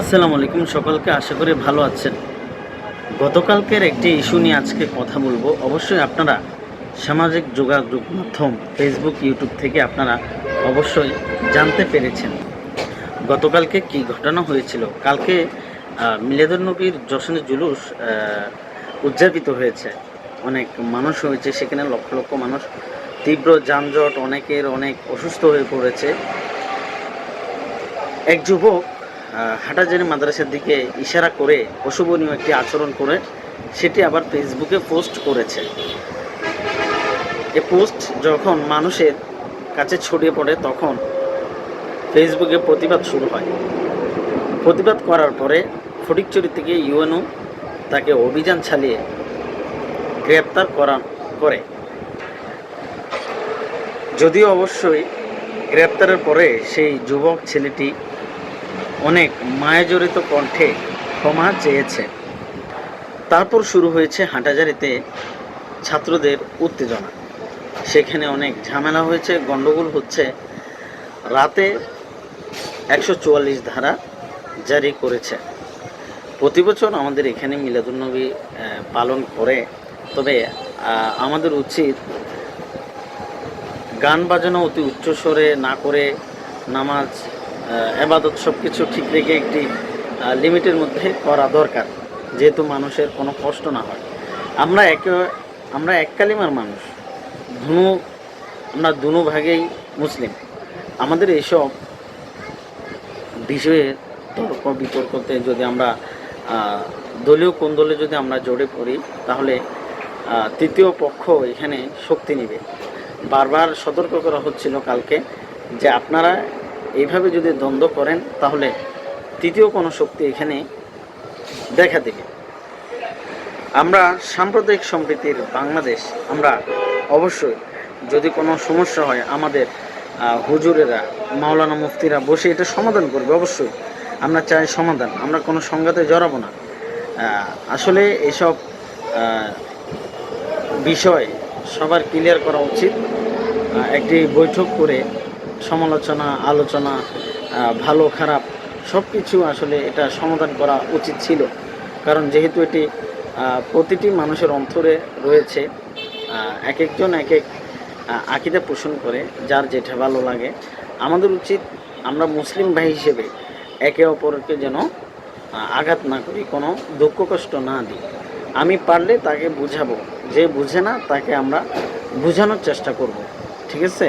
আসসালামু আলাইকুম সকলকে আশা করি ভালো আছেন। গতকালকের একটি ইস্যু নিয়ে আজকে কথা বলব। অবশ্যই আপনারা সামাজিক যোগাযোগ মাধ্যম ফেসবুক ইউটিউব থেকে আপনারা অবশ্যই জানতে পেরেছেন গতকালকে কি ঘটনা হয়েছিল। কালকে আহ, মিলাদুন নবীর জশনের জুলুস উদযাপিত হয়েছে। অনেক মানুষ হয়েছে সেখানে লক্ষ লক্ষ মানুষ। তীব্র যানজট অনেকের অনেক অসুস্থ হয়ে পড়েছে। এক যুবক হাটাজারি মাদ্রাসার দিকে ইশারা করে অশুভনীয় একটি আচরণ করে সেটি আবার ফেসবুকে পোস্ট করেছে। এ পোস্ট যখন মানুষের কাছে ছড়িয়ে পড়ে তখন ফেসবুকে প্রতিবাদ শুরু হয়। প্রতিবাদ করার পরে ফটিকচুরি থেকে ইউএনও তাকে অভিযান চালিয়ে গ্রেপ্তার করা করে। যদিও অবশ্যই গ্রেপ্তারের পরে সেই যুবক ছেলেটি অনেক মায়াজড়িত কণ্ঠে ক্ষমা চেয়েছে। তারপর শুরু হয়েছে হাঁটাজারিতে ছাত্রদের উত্তেজনা। সেখানে অনেক ঝামেলা হয়েছে গণ্ডগোল হচ্ছে। রাতে একশো চুয়াল্লিশ ধারা জারি করেছে। প্রতি বছর আমাদের এখানে মিলাদুলনবী পালন করে। তবে আমাদের উচিত গান বাজানো অতি উচ্চস্বরে না করে নামাজ এবাদত সব কিছু ঠিক রেখে একটি লিমিটের মধ্যে করা দরকার, যেহেতু মানুষের কোনো কষ্ট না হয়। আমরা একে, আমরা এক কালিমার মানুষ ধনু আমরা দুনো ভাগেই মুসলিম। আমাদের এইসব বিষয়ে তর্ক বিতর্কতে যদি আমরা দলীয় কোন্দলে যদি আমরা জড়ে পড়ি, তাহলে তৃতীয় পক্ষ এখানে শক্তি নেবে। বারবার সতর্ক করা হচ্ছিল কালকে যে আপনারা এইভাবে যদি দ্বন্দ্ব করেন, তাহলে তৃতীয় কোনো শক্তি এখানে দেখা দেবে। আমরা সাম্প্রদায়িক সম্প্রীতির বাংলাদেশ, আমরা অবশ্যই যদি কোনো সমস্যা হয় আমাদের হুজুরেরা, মাওলানা মুফতিরা বসে এটা সমাধান করবে, অবশ্যই। আমরা চাই সমাধান, আমরা কোনো সংঘাতে জড়াবো না। আসলে এসব বিষয় সবার ক্লিয়ার করা উচিত। একটি বৈঠক করে সমালোচনা, আলোচনা ভালো, খারাপ সব কিছু আসলে এটা সমাধান করা উচিত ছিল। কারণ যেহেতু এটি প্রতিটি মানুষের অন্তরে রয়েছে এক একজন এক এক আকিদা পোষণ করে, যার যেটা ভালো লাগে। আমাদের উচিত আমরা মুসলিম ভাই হিসেবে একে অপরকে যেন আঘাত না করি, কোনো দুঃখ, কষ্ট না দিই। আমি পারলে তাকে বুঝাবো। যে বুঝে না, তাকে আমরা বোঝানোর চেষ্টা করব। ঠিক আছে?